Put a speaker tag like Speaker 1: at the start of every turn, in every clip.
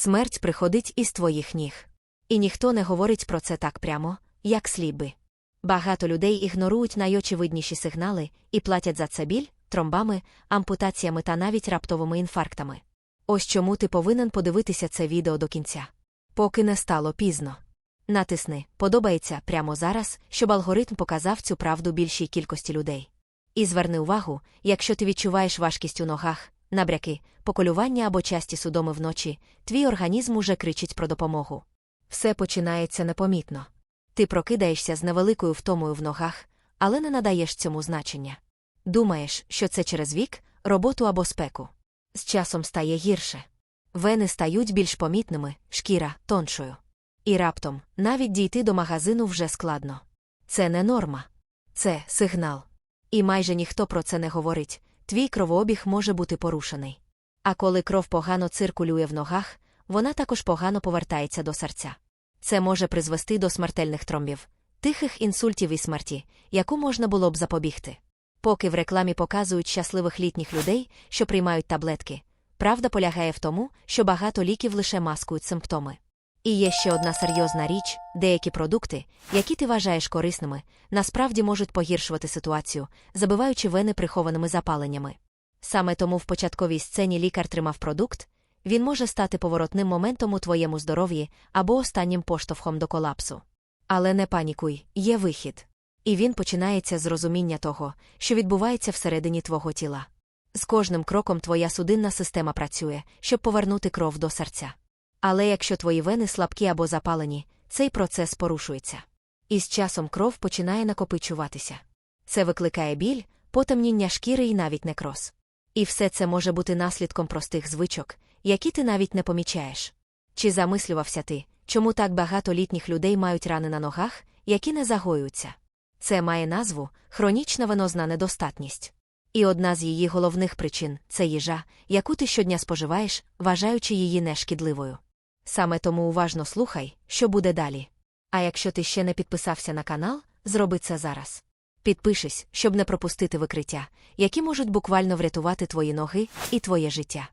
Speaker 1: Смерть приходить із твоїх ніг. І ніхто не говорить про це так прямо, як слід би. Багато людей ігнорують найочевидніші сигнали і платять за це біль, тромбами, ампутаціями та навіть раптовими інфарктами. Ось чому ти повинен подивитися це відео до кінця. Поки не стало пізно. Натисни Подобається прямо зараз, щоб алгоритм показав цю правду більшій кількості людей. І зверни увагу, якщо ти відчуваєш важкість у ногах, набряки, поколювання або часті судоми вночі, твій організм уже кричить про допомогу. Все починається непомітно. Ти прокидаєшся з невеликою втомою в ногах, але не надаєш цьому значення. Думаєш, що це через вік, роботу або спеку. З часом стає гірше. Вени стають більш помітними, шкіра тоншою. І раптом навіть дійти до магазину вже складно. Це не норма, це сигнал. І майже ніхто про це не говорить твій кровообіг може бути порушений. А коли кров погано циркулює в ногах, вона також погано повертається до серця. Це може призвести до смертельних тромбів, тихих інсультів і смерті, яку можна було б запобігти. Поки в рекламі показують щасливих літніх людей, що приймають таблетки, правда полягає в тому, що багато ліків лише маскують симптоми. І є ще одна серйозна річ: деякі продукти, які ти вважаєш корисними, насправді можуть погіршувати ситуацію, забиваючи вени прихованими запаленнями. Саме тому в початковій сцені лікар тримав продукт, він може стати поворотним моментом у твоєму здоров'ї або останнім поштовхом до колапсу. Але не панікуй, є вихід. І він починається з розуміння того, що відбувається всередині твого тіла. З кожним кроком твоя судинна система працює, щоб повернути кров до серця. Але якщо твої вени слабкі або запалені, цей процес порушується. І з часом кров починає накопичуватися. Це викликає біль, потемніння шкіри і навіть некроз. І все це може бути наслідком простих звичок, які ти навіть не помічаєш. Чи замислювався ти, чому так багато літніх людей мають рани на ногах, які не загоюються? Це має назву хронічна венозна недостатність. І одна з її головних причин це їжа, яку ти щодня споживаєш, вважаючи її нешкідливою. Саме тому уважно слухай, що буде далі. А якщо ти ще не підписався на канал, зроби це зараз. Підпишись, щоб не пропустити викриття, які можуть буквально врятувати твої ноги і твоє життя.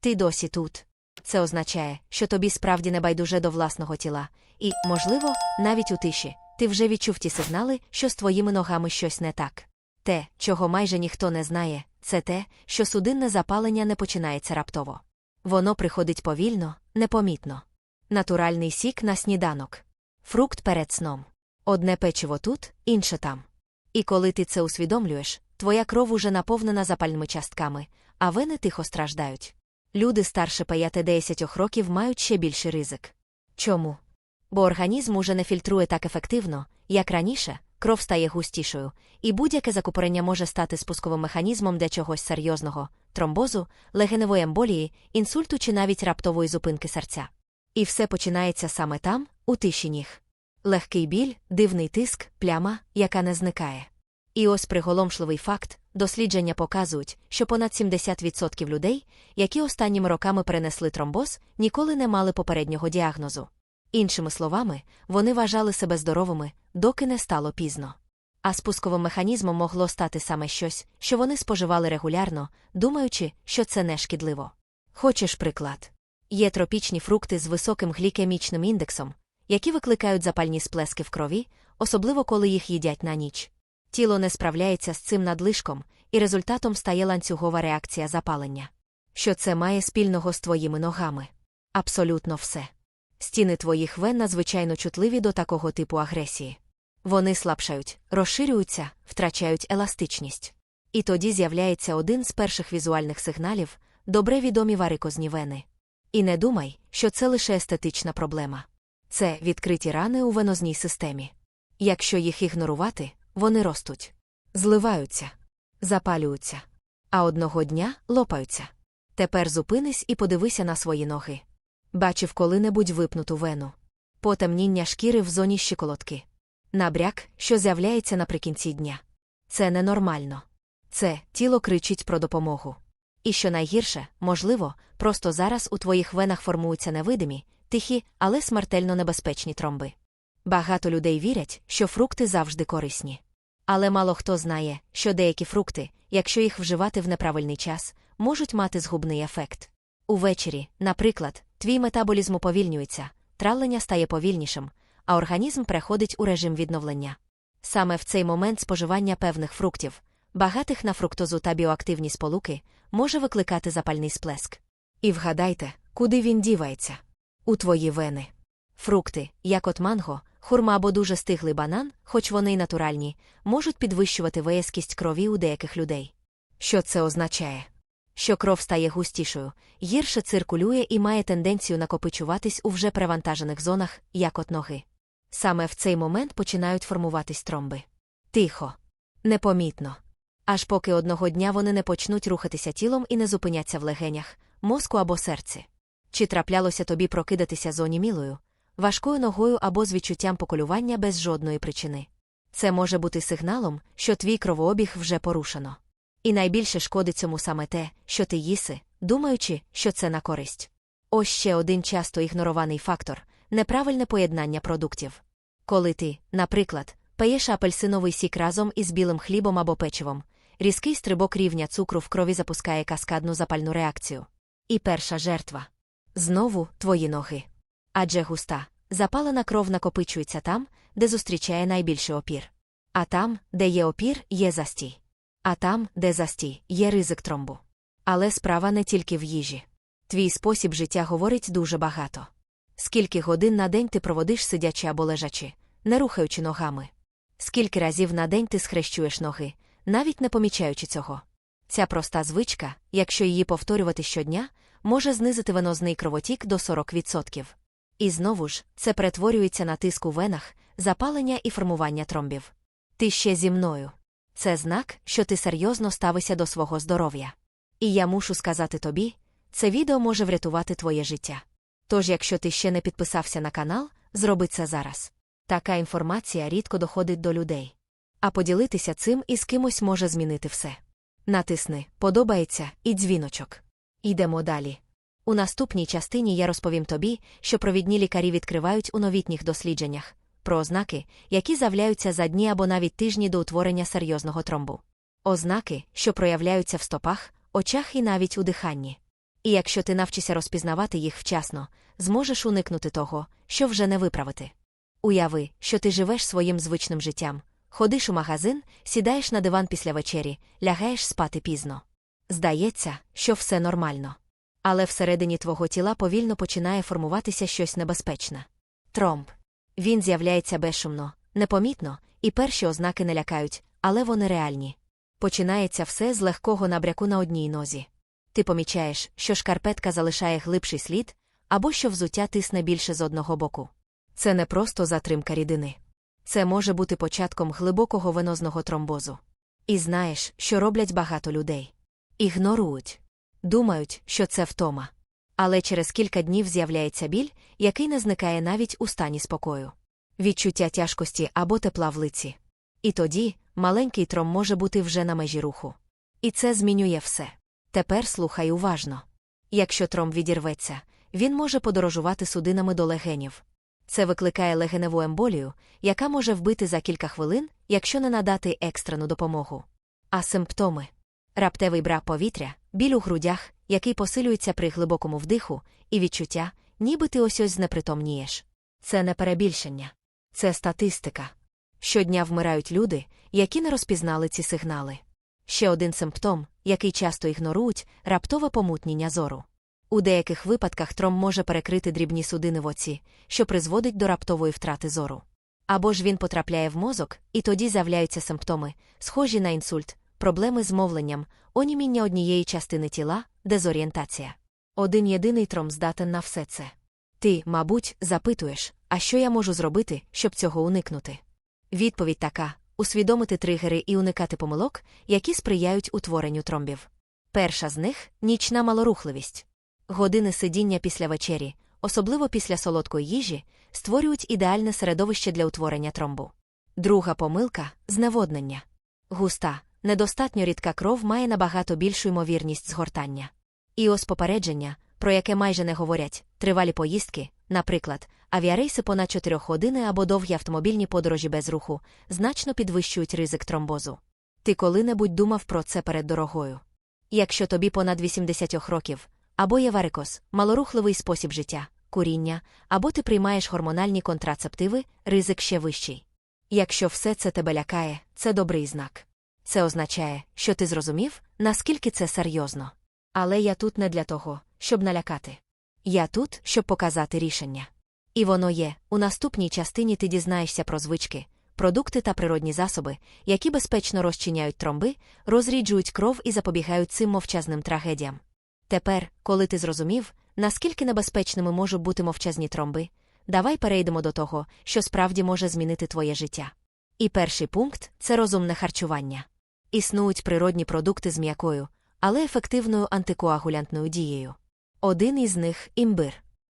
Speaker 1: Ти досі тут. Це означає, що тобі справді не байдуже до власного тіла, і, можливо, навіть у тиші, ти вже відчув ті сигнали, що з твоїми ногами щось не так. Те, чого майже ніхто не знає, це те, що судинне запалення не починається раптово. Воно приходить повільно, непомітно. Натуральний сік на сніданок. Фрукт перед сном. Одне печиво тут, інше там. І коли ти це усвідомлюєш, твоя кров уже наповнена запальними частками, а вени тихо страждають. Люди старше 5-10 років мають ще більший ризик. Чому? Бо організм уже не фільтрує так ефективно, як раніше, кров стає густішою, і будь-яке закупорення може стати спусковим механізмом для чогось серйозного тромбозу, легеневої емболії, інсульту чи навіть раптової зупинки серця. І все починається саме там, у тиші ніг. Легкий біль, дивний тиск, пляма, яка не зникає. І ось приголомшливий факт дослідження показують, що понад 70% людей, які останніми роками перенесли тромбоз, ніколи не мали попереднього діагнозу. Іншими словами, вони вважали себе здоровими, доки не стало пізно. А спусковим механізмом могло стати саме щось, що вони споживали регулярно, думаючи, що це не шкідливо. Хочеш приклад? Є тропічні фрукти з високим глікемічним індексом, які викликають запальні сплески в крові, особливо коли їх їдять на ніч. Тіло не справляється з цим надлишком, і результатом стає ланцюгова реакція запалення. Що це має спільного з твоїми ногами? Абсолютно все. Стіни твоїх вен надзвичайно чутливі до такого типу агресії. Вони слабшають, розширюються, втрачають еластичність. І тоді з'являється один з перших візуальних сигналів добре відомі варикозні вени. І не думай, що це лише естетична проблема. Це відкриті рани у венозній системі. Якщо їх ігнорувати, вони ростуть, зливаються, запалюються, а одного дня лопаються. Тепер зупинись і подивися на свої ноги. Бачив коли-небудь випнуту вену, потемніння шкіри в зоні щиколотки, набряк, що з'являється наприкінці дня. Це ненормально. Це тіло кричить про допомогу. І що найгірше, можливо, просто зараз у твоїх венах формуються невидимі, тихі, але смертельно небезпечні тромби. Багато людей вірять, що фрукти завжди корисні. Але мало хто знає, що деякі фрукти, якщо їх вживати в неправильний час, можуть мати згубний ефект. Увечері, наприклад, твій метаболізм уповільнюється, травлення стає повільнішим, а організм переходить у режим відновлення. Саме в цей момент споживання певних фруктів, багатих на фруктозу та біоактивні сполуки, може викликати запальний сплеск. І вгадайте, куди він дівається? У твої вени. Фрукти, як от манго, хурма або дуже стиглий банан, хоч вони й натуральні, можуть підвищувати виязкість крові у деяких людей. Що це означає? Що кров стає густішою, гірше циркулює і має тенденцію накопичуватись у вже перевантажених зонах, як от ноги. Саме в цей момент починають формуватись тромби. Тихо, непомітно. Аж поки одного дня вони не почнуть рухатися тілом і не зупиняться в легенях, мозку або серці. Чи траплялося тобі прокидатися зонімілою, важкою ногою або з відчуттям поколювання без жодної причини? Це може бути сигналом, що твій кровообіг вже порушено. І найбільше шкодить цьому саме те, що ти їси, думаючи, що це на користь. Ось ще один часто ігнорований фактор неправильне поєднання продуктів. Коли ти, наприклад, паєш апельсиновий сік разом із білим хлібом або печивом, різкий стрибок рівня цукру в крові запускає каскадну запальну реакцію. І перша жертва знову твої ноги. Адже густа, запалена кров накопичується там, де зустрічає найбільший опір. А там, де є опір, є застій. А там, де застій, є ризик тромбу. Але справа не тільки в їжі. Твій спосіб життя говорить дуже багато. Скільки годин на день ти проводиш сидячи або лежачи, не рухаючи ногами? Скільки разів на день ти схрещуєш ноги, навіть не помічаючи цього? Ця проста звичка, якщо її повторювати щодня, може знизити венозний кровотік до 40%. І знову ж, це перетворюється на тиск у венах, запалення і формування тромбів. Ти ще зі мною. Це знак, що ти серйозно ставишся до свого здоров'я. І я мушу сказати тобі, це відео може врятувати твоє життя. Тож, якщо ти ще не підписався на канал, зроби це зараз. Така інформація рідко доходить до людей. А поділитися цим із кимось може змінити все. Натисни Подобається і дзвіночок. Ідемо далі. У наступній частині я розповім тобі, що провідні лікарі відкривають у новітніх дослідженнях про ознаки, які з'являються за дні або навіть тижні до утворення серйозного тромбу. Ознаки, що проявляються в стопах, очах і навіть у диханні. І якщо ти навчишся розпізнавати їх вчасно, зможеш уникнути того, що вже не виправити. Уяви, що ти живеш своїм звичним життям, ходиш у магазин, сідаєш на диван після вечері, лягаєш спати пізно. Здається, що все нормально. Але всередині твого тіла повільно починає формуватися щось небезпечне. Тромб. Він з'являється безшумно, непомітно, і перші ознаки не лякають, але вони реальні. Починається все з легкого набряку на одній нозі. Ти помічаєш, що шкарпетка залишає глибший слід, або що взуття тисне більше з одного боку. Це не просто затримка рідини. Це може бути початком глибокого венозного тромбозу. І знаєш, що роблять багато людей. Ігнорують. Думають, що це втома. Але через кілька днів з'являється біль, який не зникає навіть у стані спокою. Відчуття тяжкості або тепла в лиці. І тоді маленький тром може бути вже на межі руху. І це змінює все. Тепер слухай уважно. Якщо тром відірветься, він може подорожувати судинами до легенів. Це викликає легеневу емболію, яка може вбити за кілька хвилин, якщо не надати екстрену допомогу. А симптоми раптевий брак повітря, біль у грудях, який посилюється при глибокому вдиху, і відчуття, ніби ти ось ось знепритомнієш. Це не перебільшення, це статистика. Щодня вмирають люди, які не розпізнали ці сигнали. Ще один симптом, який часто ігнорують, раптове помутнення зору. У деяких випадках тром може перекрити дрібні судини в оці, що призводить до раптової втрати зору. Або ж він потрапляє в мозок, і тоді з'являються симптоми, схожі на інсульт, проблеми з мовленням, оніміння однієї частини тіла, дезорієнтація. Один єдиний тром здатен на все це. Ти, мабуть, запитуєш, а що я можу зробити, щоб цього уникнути? Відповідь така усвідомити тригери і уникати помилок, які сприяють утворенню тромбів. Перша з них нічна малорухливість. Години сидіння після вечері, особливо після солодкої їжі, створюють ідеальне середовище для утворення тромбу. Друга помилка зневоднення. Густа, недостатньо рідка кров має набагато більшу ймовірність згортання. І ось попередження, про яке майже не говорять, тривалі поїздки, наприклад, авіарейси понад 4 години або довгі автомобільні подорожі без руху, значно підвищують ризик тромбозу. Ти коли-небудь думав про це перед дорогою. Якщо тобі понад 80 років, або є варикоз, малорухливий спосіб життя, куріння, або ти приймаєш гормональні контрацептиви, ризик ще вищий. Якщо все це тебе лякає, це добрий знак. Це означає, що ти зрозумів, наскільки це серйозно. Але я тут не для того, щоб налякати. Я тут, щоб показати рішення. І воно є у наступній частині ти дізнаєшся про звички, продукти та природні засоби, які безпечно розчиняють тромби, розріджують кров і запобігають цим мовчазним трагедіям. Тепер, коли ти зрозумів, наскільки небезпечними можуть бути мовчазні тромби, давай перейдемо до того, що справді може змінити твоє життя. І перший пункт це розумне харчування. Існують природні продукти з м'якою, але ефективною антикоагулянтною дією. Один із них імбир.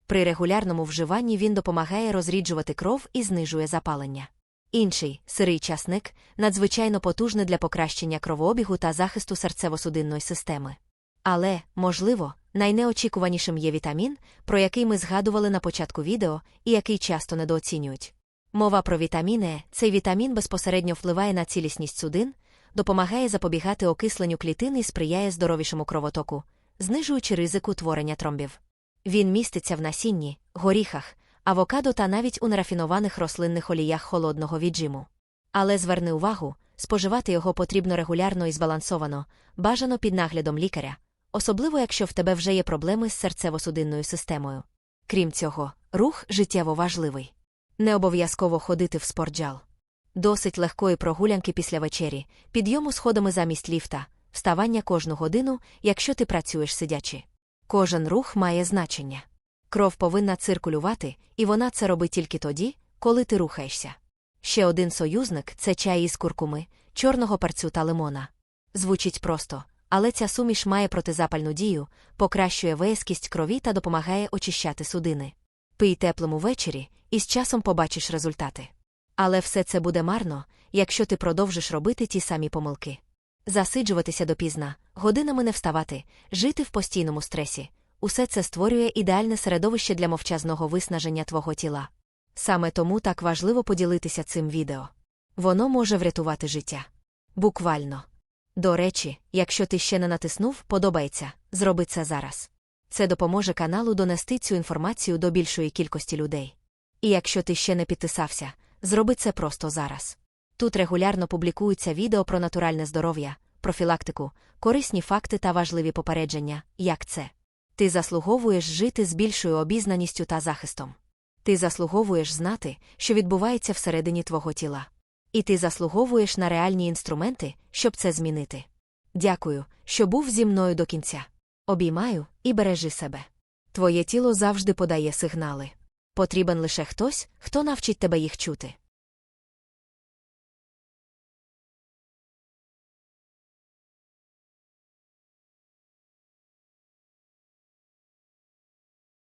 Speaker 1: При регулярному вживанні він допомагає розріджувати кров і знижує запалення. Інший сирий часник надзвичайно потужний для покращення кровообігу та захисту серцево-судинної системи. Але, можливо, найнеочікуванішим є вітамін, про який ми згадували на початку відео і який часто недооцінюють. Мова про вітаміни цей вітамін безпосередньо впливає на цілісність судин, допомагає запобігати окисленню клітин і сприяє здоровішому кровотоку, знижуючи ризик утворення тромбів. Він міститься в насінні, горіхах, авокадо та навіть у нерафінованих рослинних оліях холодного віджиму. Але зверни увагу, споживати його потрібно регулярно і збалансовано, бажано під наглядом лікаря, особливо якщо в тебе вже є проблеми з серцево-судинною системою. Крім цього, рух життєво важливий. Не обов'язково ходити в спортзал. Досить легкої прогулянки після вечері, підйому сходами замість ліфта, вставання кожну годину, якщо ти працюєш сидячи. Кожен рух має значення. Кров повинна циркулювати, і вона це робить тільки тоді, коли ти рухаєшся. Ще один союзник це чай із куркуми, чорного перцю та лимона. Звучить просто, але ця суміш має протизапальну дію, покращує виязкість крові та допомагає очищати судини. Пий теплому ввечері, і з часом побачиш результати. Але все це буде марно, якщо ти продовжиш робити ті самі помилки. Засиджуватися допізна, годинами не вставати, жити в постійному стресі усе це створює ідеальне середовище для мовчазного виснаження твого тіла. Саме тому так важливо поділитися цим відео. Воно може врятувати життя. Буквально. До речі, якщо ти ще не натиснув, подобається, зроби це зараз. Це допоможе каналу донести цю інформацію до більшої кількості людей. І якщо ти ще не підписався, зроби це просто зараз. Тут регулярно публікуються відео про натуральне здоров'я, профілактику, корисні факти та важливі попередження, як це. Ти заслуговуєш жити з більшою обізнаністю та захистом. Ти заслуговуєш знати, що відбувається всередині твого тіла. І ти заслуговуєш на реальні інструменти, щоб це змінити. Дякую, що був зі мною до кінця. Обіймаю і бережи себе. Твоє тіло завжди подає сигнали. Потрібен лише хтось, хто навчить тебе їх чути.